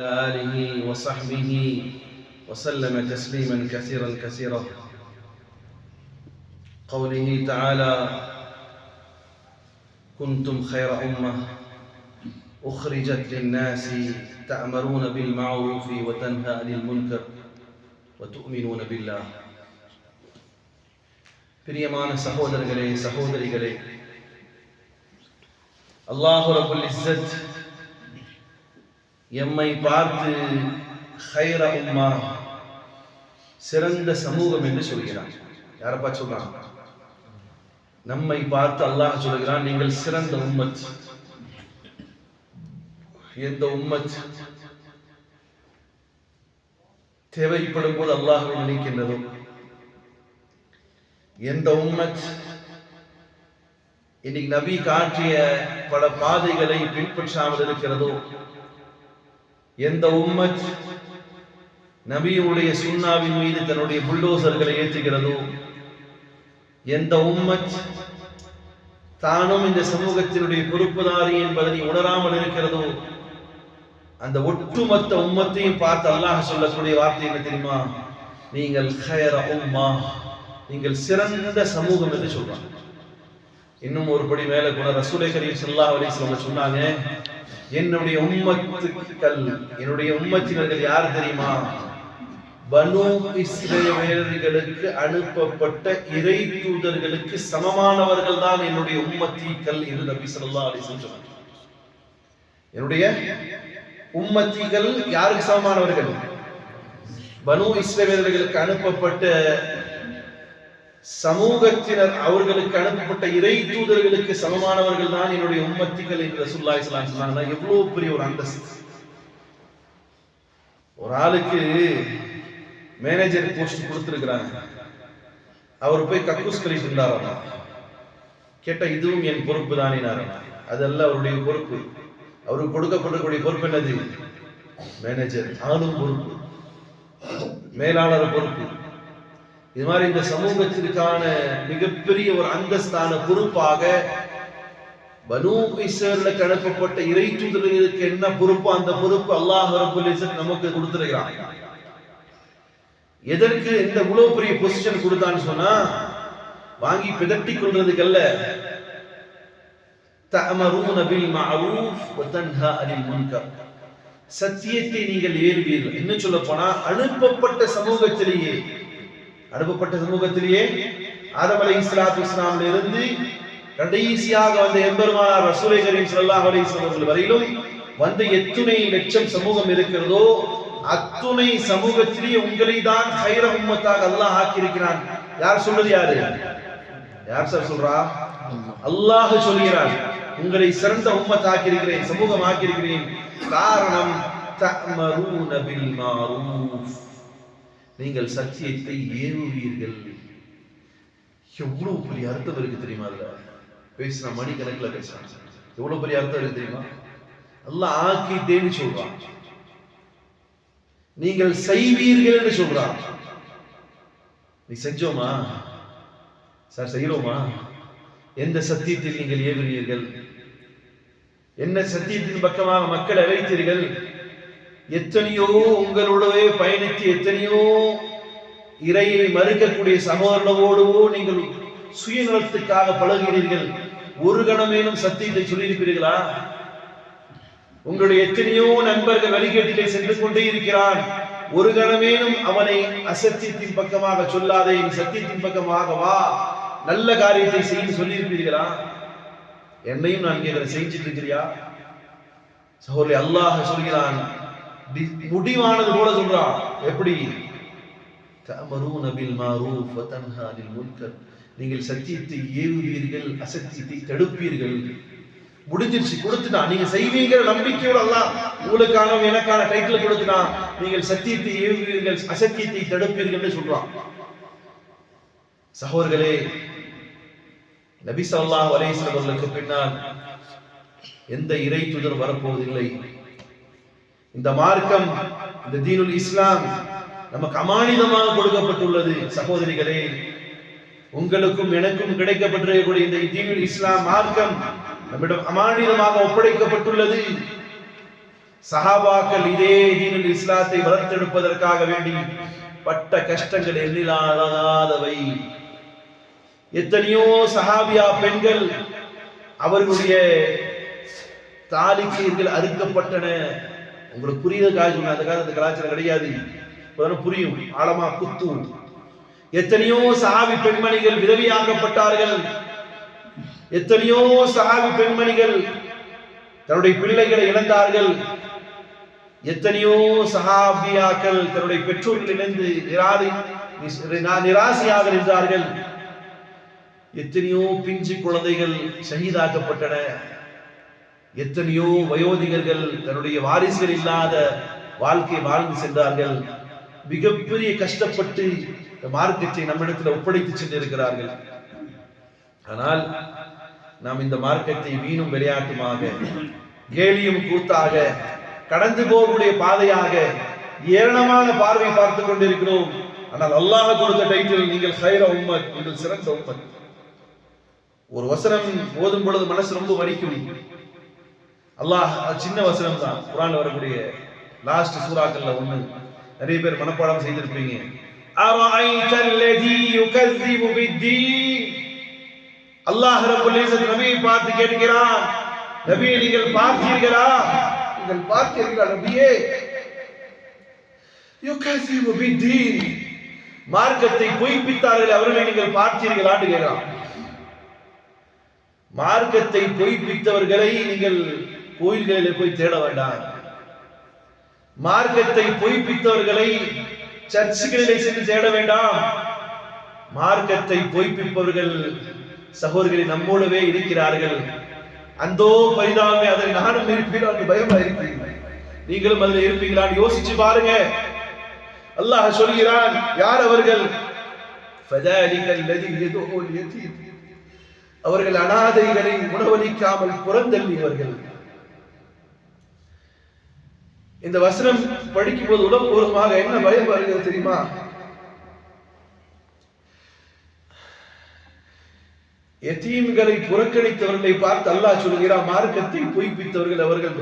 آله وصحبه وسلم تسليما كثيرا كثيرا قوله تعالى كنتم خير أمة أخرجت للناس تأمرون بالمعروف وتنهى عن المنكر وتؤمنون بالله பிரியமான சகோதரர்களே சகோதரிகளே அல்லாஹு ரபுல் இஸ்ஸத் எம்மை பார்த்து ஹைர உம்மா சிறந்த சமூகம் என்று சொல்கிறான். யாரப்பா சொல்றான்? நம்மை பார்த்து அல்லாஹ் சொல்கிறான் நீங்கள் சிறந்த உம்மத். எந்த உம்மத்? தேவைப்படும் போது அல்லாஹ்வை நினைக்கின்றதோ. எந்த உம்மத்? இன்னைக்கு நபி காட்டிய பல பாதைகளை பின்பற்றாமல் இருக்கிறதோ எந்த உம்மத் நபியுடைய சுண்ணாவின் மீது தன்னுடைய புல்டோசர்களை ஏற்றுகிறதோ எந்த உம்மத் தானும் இந்த சமூகத்தினுடைய பொறுப்புதாரி என்பதனை உணராமல் இருக்கிறதோ அந்த ஒட்டுமொத்த உம்மத்தையும் பார்த்து அல்லாஹ் சொல்லக்கூடிய வார்த்தை என்ன தெரியுமா? நீங்கள் ஹயர உம்மா நீங்கள் சிறந்த சமூகம் என்று சொல்றாங்க இன்னும் ஒருபடி மேல கூட ரசூலை கரீம் ஸல்லல்லாஹு சொல்ல சொன்னாங்க என்னுடைய உம்மத்துக்கள் என்னுடைய உம்மச்சினர்கள் யார் தெரியுமா? பனு இஸ்ரேவேலர்களுக்கு அனுப்பப்பட்ட இறை தூதர்களுக்கு சமமானவர்கள் தான் என்னுடைய உம்மத்திகள் என்று நபி சொல்லா அலி சொல்றாங்க என்னுடைய உம்மத்திகள் யாருக்கு சமமானவர்கள்? பனு இஸ்ரேவேலர்களுக்கு அனுப்பப்பட்ட சமூகத்தினர் அவர்களுக்கு அனுப்பப்பட்ட இறை தூதர்களுக்கு சமமானவர்கள் தான் என்னுடைய உம்மத்திகள் என்று ரசூல்லா இஸ்லாம் சொன்னாங்கன்னா எவ்வளவு பெரிய ஒரு அந்தஸ்து. ஒரு ஆளுக்கு மேனேஜர் போஸ்ட் கொடுத்துருக்கிறாங்க. அவர் போய் கக்கூஸ் கழிட்டு இருந்தாராம் கேட்ட இதுவும் என் பொறுப்பு தானே அதெல்லாம் அவருடைய பொறுப்பு. அவருக்கு கொடுக்கப்படக்கூடிய பொறுப்பு என்னது? மேனேஜர் ஆளும் பொறுப்பு. மேலாளர் பொறுப்பு. இது மாதிரி இந்த சமூகத்திற்கான மிகப்பெரிய ஒரு அந்தஸ்தான பொறுப்பாக பனு இஸ்ரேலுக்கு அனுப்பப்பட்ட இறை தூதர்களுக்கு என்ன பொறுப்பு? அந்த பொறுப்பு அல்லாஹ் ரபுல் நமக்கு கொடுத்திருக்கிறான். எதற்கு இந்த இவ்வளவு பெரிய பொசிஷன் கொடுத்தான்னு சொன்னா வாங்கி பிதட்டி கொள்றதுக்கல்ல தஅமரூன பில் மஅரூஃப் வ தன்ஹா அனில் முன்கர். சத்தியத்தை நீங்கள் ஏறுவீர்கள். இன்னும் சொல்ல போனா அனுப்பப்பட்ட சமூகத்திலேயே அனுப்பப்பட்ட சமூகத்திலேயே ஆதம் அலை இஸ்லாத்து இஸ்லாமில் இருந்து கடைசியாக வந்த எம்பெருமானார் ரசூலை கரீம் சல்லாஹ் அலி வஸல்லம் வரையிலும் வந்த எத்துணை லட்சம் சமூகம் இருக்கிறதோ அத்துணை சமூகத்திலேயே உங்களை தான் ஹைர உம்மத்தாக அல்லாஹ் ஆக்கியிருக்கிறான். யார் சொல்றது யாரு? யார் சார் சொல்றா? அல்லாஹ் சொல்கிறான் உங்களை சிறந்த உம்மத் ஆக்கியிருக்கிறேன் சமூகம் ஆக்கியிருக்கிறேன். காரணம் தமரூன பில் மாரூஃப். நீங்கள் சத்தியத்தை ஏவுவீர்கள். எவ்வளவு பெரிய அர்த்தம் இருக்கு தெரியுமா அதுல? பேசினா மணிக்கணக்கில் பேசுறான். எவ்வளவு பெரிய அர்த்தம் இருக்கு தெரியுமா? அல்லாஹ் ஆக்கிட்டேன்னு சொல்றான். நீங்கள் செய்வீர்கள் என்று சொல்றான். நீ செஞ்சோமா? சார் செய்யறோமா? எந்த சத்தியத்தில் நீங்கள் ஏவுகிறீர்கள்? என்ன சத்தியத்தின் பக்கமாக மக்கள் அழைத்தீர்கள்? எத்தனையோ உங்களுடைய பயணித்து எத்தனையோ இறையை மறுக்கக்கூடிய சகோதரனோடுவோ நீங்கள் சுயநலத்துக்காக பழகிறீர்கள் ஒரு கணமேனும் சத்தியத்தை சொல்லியிருப்பீர்களா? உங்களுடைய எத்தனையோ நண்பர்கள் வழிகேட்டிலே சென்று கொண்டே இருக்கிறான். ஒரு கணமேனும் அவனை அசத்தியத்தின் பக்கமாக சொல்லாதே சத்தியத்தின் பக்கமாக வா. நல்ல காரியத்தை செய்து சொல்லியிருப்பீர்களா? என்னையும் நான் கேட்கிறேன் செஞ்சிட்டு இருக்கிறியா? சகோதரி அல்லாஹ் சொல்கிறான் முடிவானது போல சொல்றான். எப்படி? தஅமரூன பில் மாரூஃப் வ தன்ஹா அனில் முன்கர். நீங்கள் சத்தியத்தை ஏவுவீர்கள் அசத்தியத்தை தடுப்பீர்கள். முடிஞ்சிருச்சு கொடுத்துட்டான். நீங்க செய்வீங்கிற நம்பிக்கையோட அல்லாஹ் உங்களுக்கான எனக்கான டைட்டில் கொடுத்துட்டான். நீங்கள் சத்தியத்தை ஏவுவீர்கள் அசத்தியத்தை தடுப்பீர்கள் சொல்றான். சகோதரர்களே நபி ஸல்லல்லாஹு அலைஹி வஸல்லம் அவர்களுக்கு பின்னால் எந்த இறை தூதர் வரப்போவதில்லை. இந்த மார்க்கம் இந்த தீனுல் இஸ்லாம் நமக்கு அமானிதமாக கொடுக்கப்பட்டுள்ளது. சகோதரிகளே உங்களுக்கும் எனக்கும் கிடைக்கப்பட்டிருக்கக்கூடிய இந்த தீனுல் இஸ்லாம் மார்க்கம் நம்மிடம் அமானிதமாக ஒப்படைக்கப்பட்டுள்ளது. சஹாபாக்கள் இதே தீனுல் இஸ்லாத்தை வளர்த்தெடுப்பதற்காக வேண்டி பட்ட கஷ்டங்கள் எண்ணிலாதவை. எத்தனையோ சஹாபியா பெண்கள் அவர்களுடைய தாலிக்கீர்கள் அறுக்கப்பட்டன. உங்களுக்கு புரியுத காய்ச்சல் அந்த காலத்து கலாச்சாரம் கிடையாது. இப்பதான் புரியும். ஆழமா குத்தும். எத்தனையோ சஹாபி பெண்மணிகள் விதவியாக்கப்பட்டார்கள். எத்தனையோ சஹாபி பெண்மணிகள் தன்னுடைய பிள்ளைகளை இழந்தார்கள். எத்தனையோ சஹாபியாக்கள் தன்னுடைய பெற்றோர்கள் இணைந்து நிராதி நிராசையாக நின்றார்கள். எத்தனையோ பிஞ்சு குழந்தைகள் சகிதாக்கப்பட்டன எத்தனையோ வயோதிகர்கள் தன்னுடைய வாரிசுகள் இல்லாத வாழ்க்கை வாழ்ந்து சென்றார்கள். மிகப்பெரிய கஷ்டப்பட்டு இந்த மார்க்கத்தை நம்மிடத்தில் ஒப்படைத்து சென்றிருக்கிறார்கள். ஆனால் நாம் இந்த மார்க்கத்தை வீணும் விளையாட்டுமாக கேலியும் கூத்தாக கடந்து போகக்கூடிய பாதையாக ஏராளமான பார்வை பார்த்துக் கொண்டிருக்கிறோம். ஆனால் அல்லாஹ் கொடுத்த டைட்டில் நீங்கள் சைர உம்மத் நீங்கள் சிறந்த உம்மத். ஒரு வசனம் ஓதும் பொழுது மனசு ரொம்ப வலிக்கும். அல்லாஹ் சின்ன வசனம் தான் குரான் வரக்கூடிய லாஸ்ட் சூறாக்கள்ல ஒண்ணு. நிறைய பேர் மனப்பாடம் செய்திருப்பீங்க. அல்லாஹ் ரபுல் நபியை பார்த்து கேட்கிறான். நபியை நீங்கள் பார்த்தீர்களா? நீங்கள் பார்த்தீர்களா நபியே? யுகசிபு பித்தீன். மார்க்கத்தை பொய்ப்பித்தார்கள் அவர்களை நீங்கள் பார்த்தீர்களான்னு கேட்கிறான். மார்க்கத்தை பொய்ப்பித்தவர்களை நீங்கள் கோயில்களிலே போய் தேட வேண்டாம். மார்க்கத்தை பொய்ப்பித்தவர்களை சர்ச்சுகளிலே சென்று தேட வேண்டாம். மார்க்கத்தை பொய்ப்பிப்பவர்கள் சகோதரர்களை நம்மோடவே இருக்கிறார்கள். அந்தோ பரிதாபமே அதை நானும் இருப்பீர்கள் பயமா இருக்கிறேன் நீங்களும் அதில் இருப்பீங்களான்னு யோசிச்சு பாருங்க. அல்லாஹ் சொல்கிறான் யார் அவர்கள்? அவர்கள் அனாதைகளை உணவளிக்காமல் புறந்தள்ளியவர்கள். இந்த வசனம் படிக்கும் போது உடற்பூர்வமாக என்ன பயம் வருகிறது தெரியுமா? எத்தீம்களை புறக்கணித்தவர்களை பார்த்து அல்லாஹ் சொல்கிறான் மார்க்கத்தை பொய்ப்பித்தவர்கள் அவர்கள்.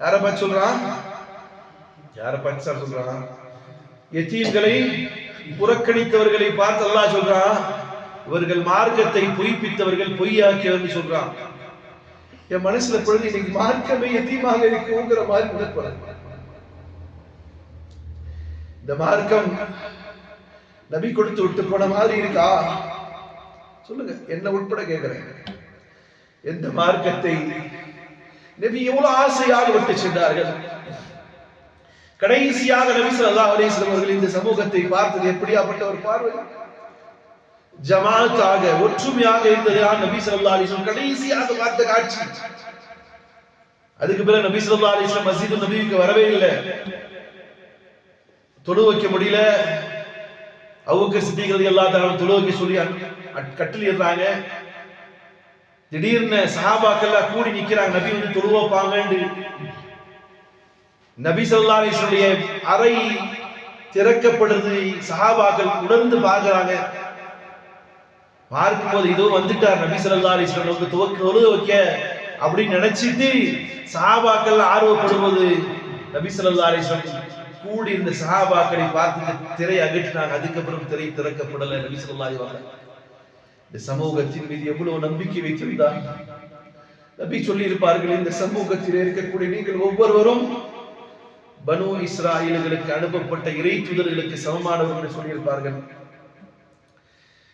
யாரப்பா பார்த்து சொல்றான்? யாரப்பா பார்த்து சார் சொல்றான்? எத்தீம்களை புறக்கணித்தவர்களை பார்த்து அல்லாஹ் சொல்றான் இவர்கள் மார்க்கத்தை பொய்ப்பித்தவர்கள் பொய்யாக்கியவர்கள் சொல்றான். என் மனசுல பொழுது இன்னைக்கு மார்க்கமே எத்தீமாக இருக்குங்கிற மாதிரி உணர்ப்படுது இந்த மார்க்கம் நபி கொடுத்து விட்டு போன மாதிரி இருக்கா? சொல்லுங்க என்ன உட்பட கேட்கிறேன். எந்த மார்க்கத்தை நபி எவ்வளவு ஆசையாக விட்டு சென்றார்கள்? கடைசியாக நபி சொல்லா அலைஹி அவர்கள் இந்த சமூகத்தை பார்த்தது எப்படியாப்பட்ட ஒரு பார்வை? ஜமாத்தாக ஒற்றுமையாக இருந்தது நபி சல்லா அலைஹி கடைசியாக பார்த்த காட்சி. அதுக்கு பிறகு நபி சல்லா அலைஹி வஸல்லம் நபிக்கு வரவே இல்லை. தொழு வைக்க முடியல. அவுக்கு சித்திகள் எல்லா தரம் தொழு வைக்க சொல்லி கட்டில் இருந்தாங்க திடீர்னு சஹாபாக்கெல்லாம் கூடி நிக்கிறாங்க. நபி வந்து தொழு வைப்பாங்கன்னு நபி சல்லா அலைஹி அறை திறக்கப்படுறது சஹாபாக்கள் உணர்ந்து பார்க்கிறாங்க. பார்க்கும்போது இதோ வந்துட்டார் நபி சொல்லா அலைஹி துவக்க தொழுது வைக்க அப்படின்னு நினைச்சிட்டு சஹாபாக்கள் ஆர்வப்படும்போது நபி சொல்லா அலைஹி கூடி இருந்த சஹாபாக்களை பார்த்து திரை அகற்றினாங்க. அதுக்கப்புறம் திரை திறக்கப்படல நபி சொல்லா அலி இந்த சமூகத்தின் மீது எவ்வளவு நம்பிக்கை வைத்திருந்தார்? நபி சொல்லி இருப்பார்கள் இந்த சமூகத்தில் இருக்கக்கூடிய நீங்கள் ஒவ்வொருவரும் பனு இஸ்ராயல்களுக்கு அனுப்பப்பட்ட இறை தூதர்களுக்கு சமமானவர்கள் சொல்லியிருப்பார்கள்.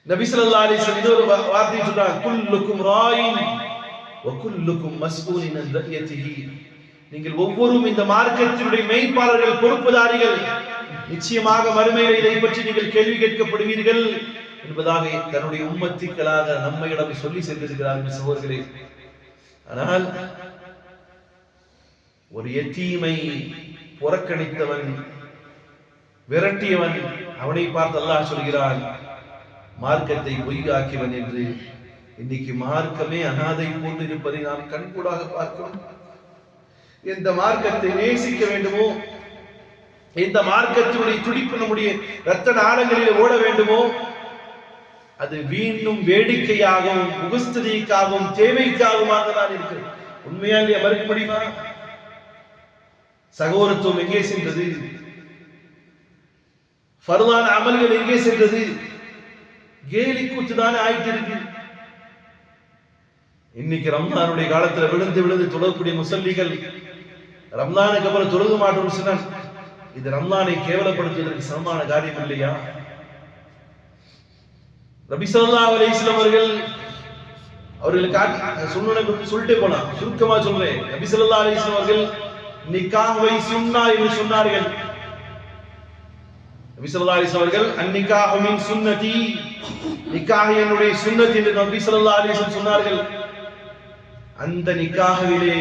நபி ஸல்லல்லாஹு அலைஹி வஸல்லம் இன்னொரு சொல்றாங்க குல்லுக்கும் ராயின் வகுல்லுக்கும் மஸ்கூலின் மஸ்ஊலின் ரஹியத்திஹி நீங்கள் ஒவ்வொருவரும் இந்த மார்க்கத்தினுடைய மெய்ப்பாளர்கள் பொறுப்புதாரிகள் நிச்சயமாக மறுமையில் இதை பற்றி நீங்கள் கேள்வி கேட்கப்படுவீர்கள் என்பதாக தன்னுடைய உம்மத்திக்களாக நம்மையிடம் சொல்லி சென்றிருக்கிறார்கள் சகோதரர்களே ஆனால் ஒரு எத்தீமை புறக்கணித்தவன் விரட்டியவன் அவனை பார்த்து அல்லாஹ் சொல்கிறான் மார்க்கத்தை பொய்யாக்கியவன் என்று இன்னைக்கு மார்க்கமே அனாதை போன்றிருப்பதை நாம் கண்கூடாக பார்க்கிறோம். எந்த மார்க்கத்தை நேசிக்க வேண்டுமோ எந்த மார்க்கத்தினுடைய துடிப்பு நம்முடைய ரத்த நாளங்களில் ஓட வேண்டுமோ அது வீண்டும் வேடிக்கையாகவும் முகஸ்துதிக்காகவும் தேவைக்காகவுமாக தான் இருக்கிறது. உண்மையா இல்லையா? மறுக்க முடியுமா சகோதரத்துவம் எங்கே சென்றது? பருவான அமல்கள் எங்கே சென்றது? கேலி கூத்து தானே ஆயிட்டு இருக்கு. இன்னைக்கு ரம்ஜானுடைய காலத்துல விழுந்து விழுந்து தொழக்கூடிய முசல்லிகள் ரம்ஜானுக்கு அப்புறம் தொழுக மாட்டோம் இது ரம்ஜானை கேவலப்படுத்துவதற்கு சமமான காரியம் இல்லையா? ரபி சல்லா அலிஸ்லாம் அவர்கள் அவர்களுக்கு சொன்னதை சொல்லிட்டே போனா சுருக்கமா சொல்றேன். நபி சல்லா அலிஸ்லாம் அவர்கள் நிக்காவை சுன்னா என்று சொன்னார்கள். நபி ஸல்லல்லாஹு அவர்கள் அன்னிகாஹு சுன்னதி நிக்காக என்னுடைய சுன்னதி என்று நபி சொல்லா அலிஸ் சொன்னார்கள். அந்த நிக்காகவிலே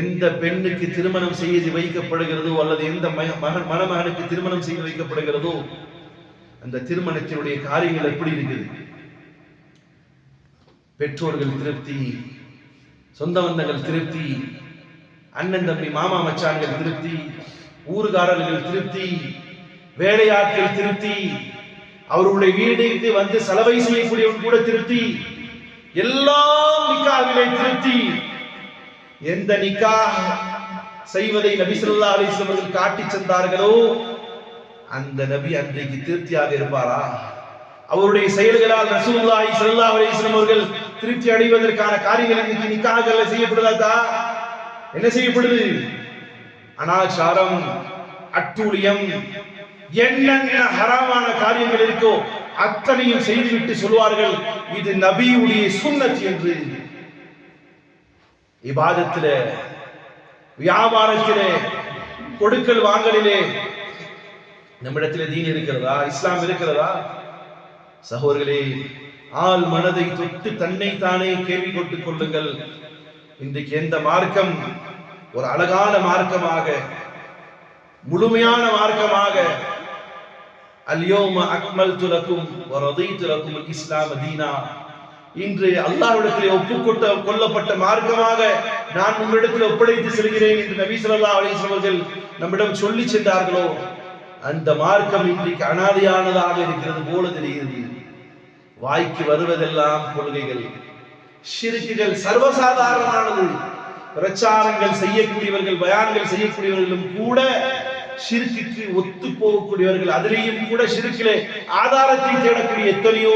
எந்த பெண்ணுக்கு திருமணம் செய்து வைக்கப்படுகிறதோ அல்லது எந்த மகன் மணமகனுக்கு திருமணம் செய்து வைக்கப்படுகிறதோ அந்த திருமணத்தினுடைய காரியங்கள் எப்படி இருக்குது? பெற்றோர்கள் திருப்தி சொந்த பந்தங்கள் திருப்தி அண்ணன் தம்பி மாமா மச்சான்கள் திருப்தி ஊர்காரர்கள் திருப்தி வேலையாட்கள் திருப்தி அவருடைய வீடுக்கு வந்து செலவை செய்யக்கூடியவன் கூட திருப்தி எல்லாம் நிக்காவிலே திருப்தி. எந்த நிக்கா செய்வதை நபி சொல்லா அலிஸ்லம் அவர்கள் காட்டி சென்றார்களோ அந்த நபி அன்றைக்கு திருப்தியாக இருப்பாரா? அவருடைய செயல்களால் ரசூல்லாய் ஸல்லல்லாஹு அலைஹி அவர்கள் திருப்தி அடைவதற்கான காரியங்கள் இன்னைக்கு நிக்காக செய்யப்படுதா? என்ன செய்யப்படுது? அனாச்சாரம் அட்டூழியம் என்னென்ன ஹராமான காரியங்கள் இருக்கோ அத்தனையும் செய்துவிட்டு சொல்வார்கள் இது நபியுடைய சுண்ணத் என்று. இபாதத்தில வியாபாரத்திலே கொடுக்கல் வாங்கலிலே நம்மிடத்தில் தீன் இருக்கிறதா? இஸ்லாம் இருக்கிறதா? சகோதரர்களே ஆள் மனதை தொட்டு தன்னை தானே கேள்வி கொண்டு கொள்ளுங்கள். இன்றைக்கு எந்த மார்க்கம் ஒரு அழகான மார்க்கமாக முழுமையான மார்க்கமாக அல்யோம அக்மல் துலக்கும் வரதை துலக்கும் இஸ்லாம் தீனா. இன்று அல்லாஹ்விடத்தில் ஒப்புக்கொட்ட கொல்லப்பட்ட மார்க்கமாக நான் உங்களிடத்தில் ஒப்படைத்து செல்கிறேன் என்று நபி ஸல்லல்லாஹு அலைஹி அவர்கள் நம்மிடம் சொல்லி சென்றார்களோ அந்த மார்க்கம் இன்றைக்கு அனாதையானதாக இருக்கிறது போல தெரிகிறது. வாய்க்கு வருவதெல்லாம் கொள்கைகள் சிறுக்குகள் சர்வசாதாரணமானது. பிரச்சாரங்கள் செய்யக்கூடியவர்கள் பயான்கள் செய்யக்கூடியவர்களும் கூட சிறுக்கிற்கு ஒத்து போகக்கூடியவர்கள் அதிலேயும் கூட சிறுக்கிலே ஆதாரத்தை தேடக்கூடிய எத்தனையோ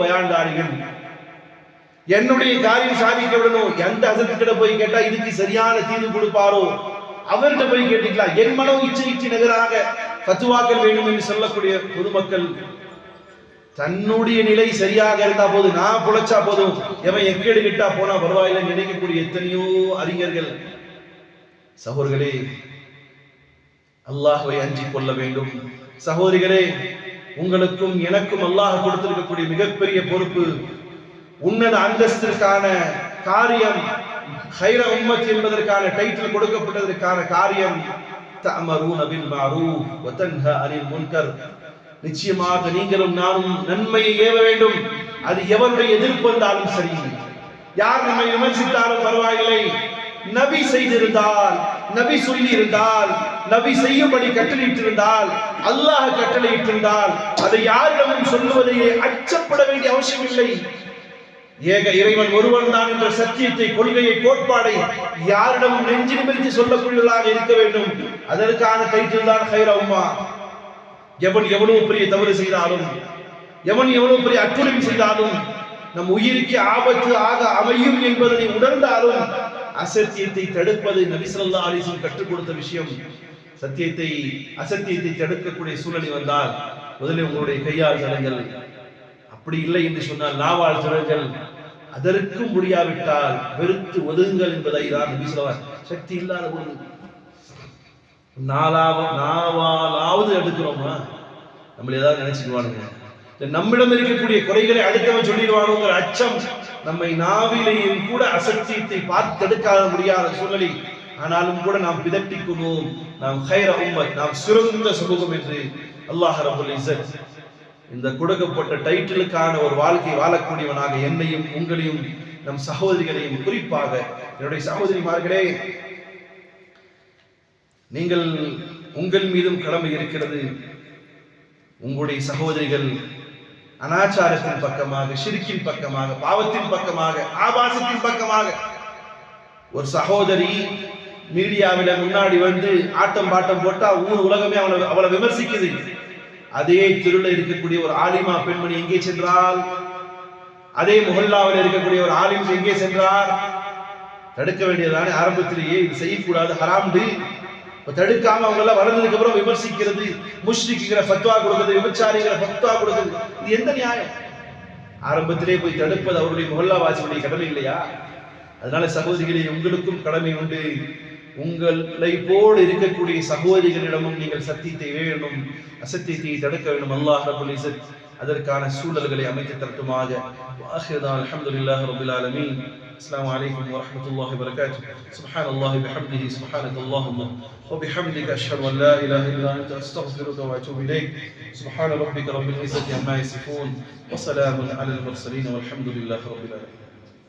பயான்தாரிகள். என்னுடைய காரியம் சாதிக்க விடணும். எந்த அசத்துக்கிட்ட போய் கேட்டா இதுக்கு சரியான தீர்வு கொடுப்பாரோ? அவர்கிட்ட போய் கேட்டீங்களா? என் மனம் இச்சைக்கு நிகராக பத்துவாக்கள் வேண்டும் என்று சொல்லக்கூடிய பொதுமக்கள் தன்னுடைய நிலை சரியாக இருந்தா போதும். நான் புழைச்சா போதும். எவன் எக்கேடு கிட்டா போனா பரவாயில்லை நினைக்கக்கூடிய எத்தனையோ அறிஞர்கள். சகோதரர்களே அல்லாஹுவை அஞ்சி கொள்ள வேண்டும். சகோதரிகளே உங்களுக்கும் எனக்கும் அல்லாஹ் கொடுத்திருக்கக்கூடிய மிகப்பெரிய பொறுப்பு உன்னத அந்தஸ்திற்கான காரியம் ஹைர உம்மத் என்பதற்கான டைட்டில் கொடுக்கப்பட்டதற்கான காரியம் தஅமரூன பில் மஅரூஃப் வ தன்ஹா அனில் முன்கர். நிச்சயமாக நீங்களும் நானும் நன்மையை ஏவ வேண்டும். அது எவருடைய எதிர்ப்பு வந்தாலும் சரி. யார் நம்மை விமர்சித்தாலும் பரவாயில்லை. நபி செய்திருந்தால் நபி சொல்லி இருந்தால் நபி செய்யும்படி கட்டளையிட்டிருந்தால் அல்லாஹ் கட்டளையிட்டிருந்தால் அதை யாரிடமும் சொல்லுவதையே அச்சப்பட வேண்டிய அவசியம் இல்லை ஏக இறைவன் ஒருவன் தான் என்ற சத்தியத்தை கொள்கையை கோட்பாடை யாரிடமும் நெஞ்சு நிமிர்த்தி சொல்லக்கூடியவர்களாக இருக்க வேண்டும். அதற்கான கைத்தில் தான் ஹைரவுமா எவன் எவ்வளவு பெரிய தவறு செய்தாலும் எவன் எவ்வளவு பெரிய அட்டுழியம் செய்தாலும் நம் உயிருக்கு ஆபத்து ஆக அமையும் என்பதனை உணர்ந்தாலும் அசத்தியத்தை தடுப்பது நபிசல்லா அலிசன் கற்றுக் கொடுத்த விஷயம். சத்தியத்தை அசத்தியத்தை தடுக்கக்கூடிய சூழ்நிலை வந்தால் முதலில் உங்களுடைய கையால் தடுங்கள். அப்படி இல்லை என்று சொன்னால் நாவால் தடுங்கள். அதற்கும் முடியாவிட்டால் வெறுத்து ஒதுங்கள் என்பதை தான் நபி சக்தி இல்லாத பொழுது நாலாவ நாவாலாவது எடுக்கிறோமா நம்மள ஏதாவது நினைச்சுக்குவானுங்க. நம்மிடம் இருக்கக்கூடிய குறைகளை அடுத்தவன் சொல்லிடுவானுங்கிற அச்சம் நம்மை நாவிலேயும் கூட அசத்தியத்தை பார்த்தெடுக்காத முடியாத சூழ்நிலை. ஆனாலும் கூட நாம் பிதட்டிக் நாம் ஹைர உம்மத் நாம் சிறந்த சமூகம் என்று அல்லாஹ் ரபுல் இசத் இந்த கொடுக்கப்பட்ட டைட்டிலுக்கான ஒரு வாழ்க்கை வாழக்கூடியவனாக என்னையும் உங்களையும் நம் சகோதரிகளையும் குறிப்பாக என்னுடைய சகோதரிமார்களே நீங்கள் உங்கள் மீதும் கடமை இருக்கிறது. உங்களுடைய சகோதரிகள் அனாச்சாரத்தின் பக்கமாக சிரிக்கின் பக்கமாக பாவத்தின் பக்கமாக ஆபாசத்தின் பக்கமாக ஒரு சகோதரி மீடியாவில முன்னாடி வந்து ஆட்டம் பாட்டம் போட்டா ஊர் உலகமே அவளை அவளை விமர்சிக்குது. அதே திருள இருக்கக்கூடிய ஒரு ஆலிமா பெண்மணி எங்கே சென்றால்? அதே முகல்லாவில் இருக்கக்கூடிய ஒரு ஆலிம் எங்கே சென்றார்? தடுக்க வேண்டியதானே ஆரம்பத்திலேயே இது செய்யக்கூடாது ஹராம்டு. தடுக்காம அவங்க எல்லாம் வளர்ந்ததுக்கு அப்புறம் விமர்சிக்கிறது முஷ்ரிக்குங்கிற ஃபத்வா கொடுக்குறது விபச்சாரிங்கிற ஃபத்வா கொடுக்குறது இது எந்த நியாயம்? ஆரம்பத்திலே போய் தடுப்பது அவருடைய முகல்லாவாசியுடைய கடமை இல்லையா? அதனால சகோதரிகளே உங்களுக்கும் கடமை உண்டு. உங்களை போல் இருக்கக்கூடிய சகோதரிகளிடமும் நீங்கள் சத்தியத்தை வேண்டும் அசத்தியத்தை தடுக்க வேண்டும் அல்லாஹ் ரபுல் அதற்கான சூழல்களை அமைத்து தரட்டுமாக வாஹிதான் அல்ஹம்துலில்லாஹ் ரபில் ஆலமீன் السلام عليكم ورحمة الله وبركاته سبحان الله بحمده سبحانك اللهم وبحمدك أشهد أن لا إله إلا أنت أستغفرك وأتوب إليك سبحان ربك رب العزة عما يصفون وسلام على المرسلين والحمد لله رب العالمين